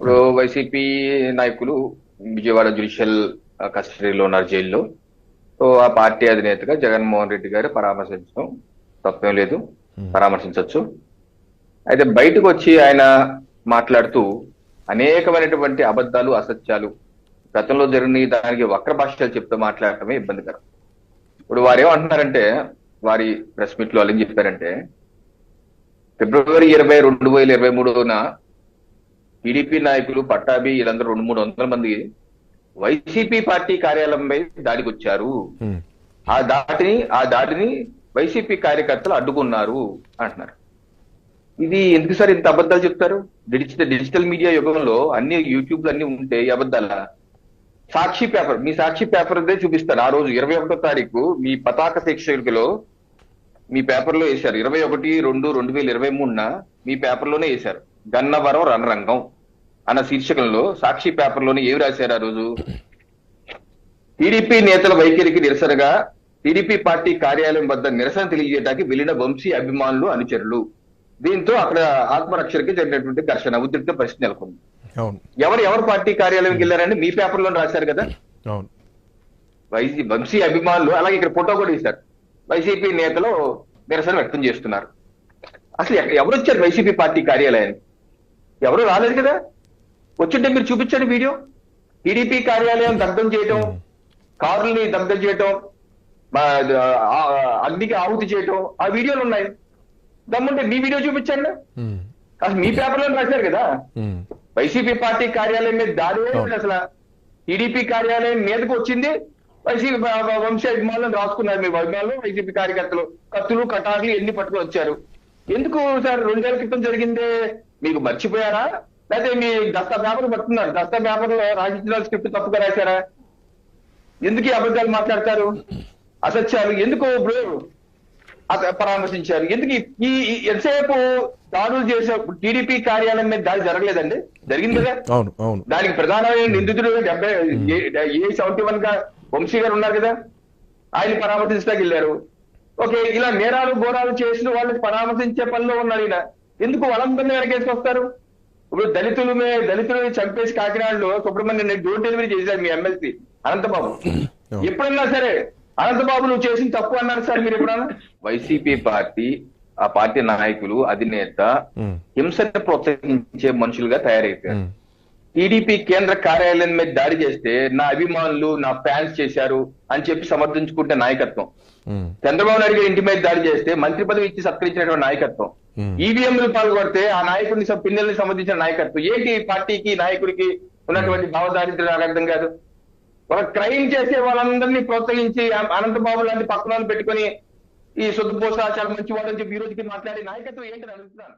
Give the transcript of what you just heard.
ఇప్పుడు వైసీపీ నాయకులు విజయవాడ జ్యుడిషియల్ కస్టడీలో ఉన్నారు జైల్లో. సో ఆ పార్టీ అధినేతగా జగన్మోహన్ రెడ్డి గారు పరామర్శించడం తప్పేం లేదు. పరామర్శించవచ్చు అయితే బయటకు వచ్చి ఆయన మాట్లాడుతూ అనేకమైనటువంటి అబద్ధాలు అసత్యాలు గతంలో జరిగిన దానికి వక్ర భాషలు చెప్తూ మాట్లాడటమే ఇబ్బందికరం. ఇప్పుడు వారు ఏమంటున్నారంటే వారి ప్రెస్ మీట్లో వాళ్ళు చెప్పారంటే ఫిబ్రవరి ఇరవై రెండు వేల ఇరవై మూడున టీడీపీ నాయకులు పట్టాభి వీళ్ళందరూ రెండు మూడు వందల మంది వైసీపీ పార్టీ కార్యాలయంపై దాడికి వచ్చారు ఆ దాటిని ఆ దాడిని వైసీపీ కార్యకర్తలు అడ్డుకున్నారు అంటున్నారు. ఇది ఎందుకు సార్ ఇంత అబద్ధాలు చెప్తారు? డిజిటల్ డిజిటల్ మీడియా యుగంలో అన్ని యూట్యూబ్ అన్ని ఉంటే అబద్ధాల? సాక్షి పేపర్ మీ సాక్షి పేపర్ దే చూపిస్తాను ఆ రోజు ఇరవై ఒకటో తారీఖు మీ పతాక శీర్షికలో మీ పేపర్లో వేశారు. ఇరవై ఒకటి రెండు రెండు వేల ఇరవై మూడున మీ పేపర్లోనే వేశారు. గన్నవరం రణరంగం అన్న శీర్షికల్లో సాక్షి పేపర్లోనే ఏమి రాశారు ఆ రోజు? టీడీపీ నేతల వైఖరికి నిరసనగా టీడీపీ పార్టీ కార్యాలయం వద్ద నిరసన తెలియజేయడానికి వెళ్ళిన వంశీ అభిమానులు అనుచరులు. దీంతో అక్కడ ఆత్మరక్షణకి జరిగినటువంటి ఘర్షణ ఉద్రిక్త పరిస్థితి నెలకొంది. ఎవరు ఎవరు పార్టీ కార్యాలయంకి వెళ్ళారని మీ పేపర్లో రాశారు కదా? వైసీ వంశీ అభిమానులు అలాగే ఇక్కడ ఫోటో కూడా ఇస్తారు వైసీపీ నేతలు నిరసన వ్యక్తం చేస్తున్నారు. అసలు ఎవరు వచ్చారు వైసీపీ పార్టీ కార్యాలయానికి? ఎవరు రాలేదు కదా? వచ్చింటే మీరు చూపించండి వీడియో. టీడీపీ కార్యాలయం దగ్ధం చేయటం కారుల్ని దగ్ధం చేయటం అగ్నికి ఆహుతి చేయటం ఆ వీడియోలు ఉన్నాయి. దమ్ముంటే మీ వీడియో చూపించండి. అసలు మీ పేపర్లో రాశారు కదా? వైసీపీ పార్టీ కార్యాలయం మీద దాడి. అసలు? టీడీపీ కార్యాలయం మీదకి వచ్చింది. వైసీపీ వంశ అభిమానులను రాసుకున్నారు మీ అభిమానులు వైసీపీ కార్యకర్తలు. కత్తులు కటాకులు ఎన్ని పట్టుకొని వచ్చారు? ఎందుకు సార్ రెండేళ్ళ క్రితం జరిగిందే మీకు మర్చిపోయారా? లేకపోతే మీ దస్తా పేపర్ పట్టుకున్నారు? దస్తా పేపర్ రాజకీయాల స్క్రిప్ట్ తప్పుగా రాశారా? ఎందుకు అబద్ధాలు మాట్లాడతారు? అసత్యాలు ఎందుకు ఇప్పుడు పరామర్శించారు. ఎందుకు ఈ- ఎంతసేపు దాడులు చేసే టీడీపీ కార్యాలయం మీద దాడి జరగలేదండి? జరిగింది కదా అవును అవును. దానికి ప్రధానమైన నిందితుడు డెబ్బై ఏ సెవెంటీ వన్గా వంశీ గారు ఉన్నారు కదా? ఆయన పరామర్శించడానికి వెళ్ళారు. ఓకే ఇలా నేరాలు ఘోరాలు చేసిన వాళ్ళని పరామర్శించే పనిలో ఉన్నారు ఈయన. ఎందుకు వాళ్ళందరినీ వెనకేసుకొస్తారు ఇప్పుడు దళితులు మే దళితులని చంపేసి కాకినాడలో సుబ్రహ్మణ్యం రెడ్డి డోర్ డెలివరీ చేశారు మీ ఎమ్మెల్సీ అనంతబాబు. ఎప్పుడన్నా సరే అనంతబాబు నువ్వు చేసిన తప్పు అన్నారు సార్ మీరు ఎప్పుడన్నా? వైసీపీ పార్టీ ఆ పార్టీ నాయకులు అధినేత ఉమ్, హింసను ప్రోత్సహించే మనుషులుగా తయారైపోయారు. ఉమ్, టీడీపీ కేంద్ర కార్యాలయం మీద దాడి చేస్తే నా అభిమానులు నా ఫ్యాన్స్ చేశారు అని చెప్పి సమర్థించుకుంటే నాయకత్వం. చంద్రబాబు నాయుడు గారి ఇంటి మీద దాడి చేస్తే మంత్రి పదవి ఇచ్చి సత్కరించినటువంటి నాయకత్వం. Hmm. ఈవీఎంలు పాల్గొడితే ఆ నాయకుడిని పిల్లల్ని సంబంధించిన నాయకత్వం. ఏంటి పార్టీకి నాయకుడికి ఉన్నటువంటి భావదారిద్ర్యం నాకు అర్థం కాదు. ఒక క్రైమ్ చేసే వాళ్ళందరినీ ప్రోత్సహించి అనంతబాబు లాంటి పక్కన పెట్టుకొని ఈ సొద్దుపోస చాలా మంచి వాడని చెప్పి ఈ రోజుకి మాట్లాడే నాయకత్వం ఏంటని అడుగుతున్నాను.